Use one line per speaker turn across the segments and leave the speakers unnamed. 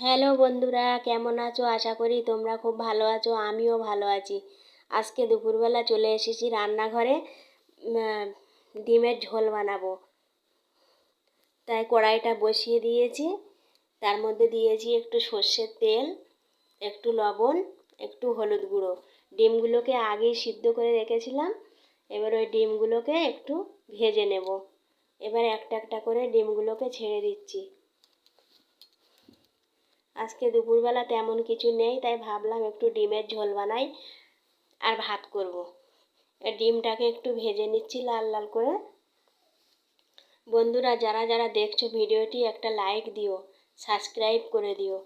Hello বন্ধুরা, কেমন আছো? আশা করি তোমরা খুব ভালো আছো, আমিও ভালো আছি। আজকে দুপুরবেলা চলে এসেছি রান্নাঘরে ডিমের ঝোল বানাবো। তাই কড়াইটা বসিয়ে দিয়েছি, তার মধ্যে দিয়েছি একটু সর্ষের তেল, একটু লবণ, একটু হলুদ গুঁড়ো। ডিমগুলোকে আগেই সিদ্ধ করে রেখেছিলাম, এবার ওই ডিমগুলোকে একটু ভেজে নেব। এবার একটা একটা করে ডিমগুলোকে ছেড়ে দিচ্ছি। আজকে দুপুরবেলা তেমন কিছু নেই, তাই ভাবলাম একটু ডিমের ঝোল বানাই আর ভাত করব। ডিমটাকে একটু ভেজে নিচ্ছি লাল লাল করে। বন্ধুরা, যারা যারা দেখছ ভিডিওটি, একটা লাইক দিও সাবস্ক্রাইব করে দিও।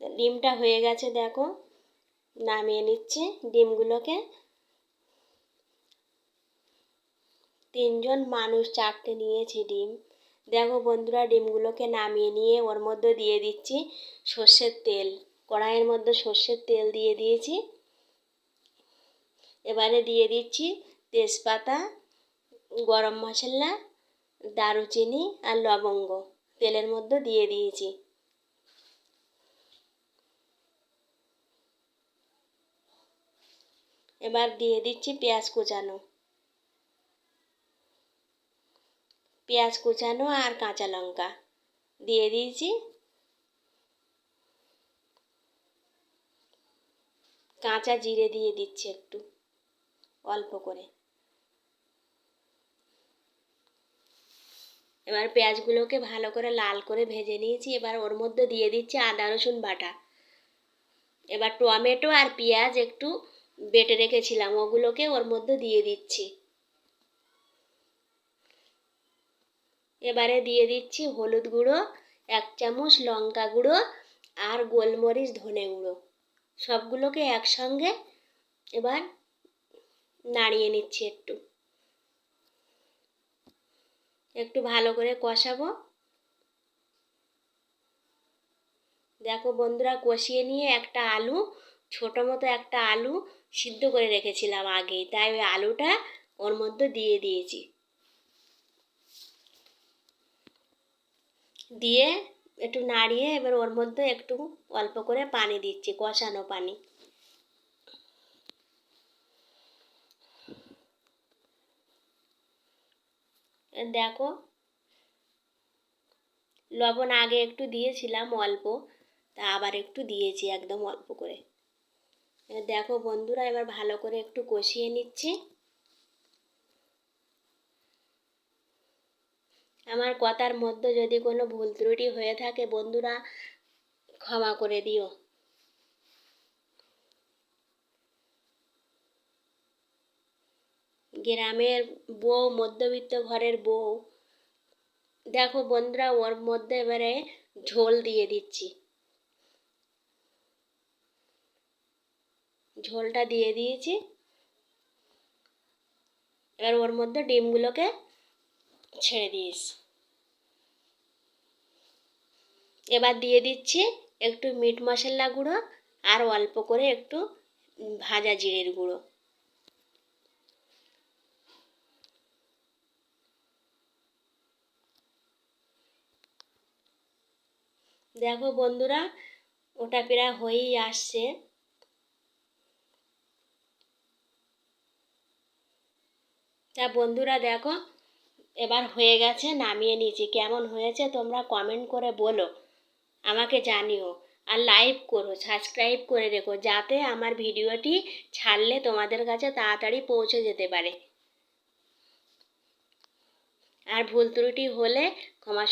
ডিমটা হয়ে গেছে, দেখো, নামিয়ে নিচ্ছি ডিমগুলোকে। তিনজন মানুষ চারটে নিয়েছি ডিম। দেখো বন্ধুরা, ডিমগুলোকে নামিয়ে নিয়ে ওর মধ্যে দিয়ে দিচ্ছি সর্ষের তেল। কড়াইয়ের মধ্যে সর্ষের তেল দিয়ে দিয়েছি। এবারে দিয়ে দিচ্ছি তেজপাতা, গরম মশলা, দারুচিনি আর লবঙ্গ। তেলের মধ্যে দিয়ে দিয়েছি। এবার দিয়ে দিচ্ছি পেঁয়াজ কুচানো। পেঁয়াজ কুচানো আর কাঁচা লঙ্কা। দিয়ে দিয়েছি কাঁচা জিরে দিয়ে দিচ্ছি একটু, অল্প করে। এবার পেঁয়াজগুলোকে ভালো করে লাল করে ভেজে নিয়েছি। এবার ওর মধ্যে দিয়ে দিচ্ছি আদা, রসুন বাটা। এবার টমেটো আর পেঁয়াজ একটু বেটে রেখেছিলাম, ওগুলোকে ওর মধ্যে দিয়ে দিচ্ছি। এবারে দিয়ে দিচ্ছি হলুদ গুঁড়ো, এক চামচ লঙ্কা গুঁড়ো আর গোলমরিচ ধনে গুঁড়ো। সবগুলোকে একসঙ্গে এবার নাড়িয়ে নিচ্ছি একটু। একটু ভালো করে কষাবো। দেখো বন্ধুরা, কষিয়ে নিয়ে একটা আলু, ছোটো মতো একটা আলু সিদ্ধ করে রেখেছিলাম আগেই, তাই ওই আলুটা ওর মধ্যে দিয়ে দিয়েছি। দিয়ে একটু নাড়িয়ে এবার ওর মধ্যে একটু অল্প করে পানি দিচ্ছি, কষানো পানি। দেখো, লবণ আগে একটু দিয়েছিলাম অল্প, তা আবার একটু দিয়েছি একদম অল্প করে। দেখো বন্ধুরা, এবার ভালো করে একটু কষিয়ে নিচ্ছি। আমার কথার মধ্যে যদি কোনো ভুল ত্রুটি হয়ে থাকে, বন্ধুরা ক্ষমা করে দিও। গ্রামের বউ, মধ্যবিত্ত ঘরের বউ, দেখো বন্ধুরা ওর মধ্যে এবারে ঝোল দিয়ে দিচ্ছি। ঝোলটা দিয়ে দিয়েছি। এবার ওর মধ্যে ডিমগুলোকে ছেড়ে দিয়েছি এবার দিয়ে দিচ্ছি একটু মিট মশলা গুঁড়ো আর অল্প করে একটু ভাজা জিরের গুঁড়ো। দেখো বন্ধুরা, ওটা প্রায় হয়েই আসছে। তা বন্ধুরা দেখো এবার হয়ে গেছে, নামিয়ে নিয়েছি। কেমন হয়েছে তোমরা কমেন্ট করে বলো। আমাকে জানিও আর লাইভ করো সাবস্ক্রাইব করে রেখো, যাতে আমার ভিডিওটি ছাড়লে তোমাদের কাছে তাড়াতাড়ি পৌঁছে যেতে পারে। আর ভুল ত্রুটি হলে ক্ষমা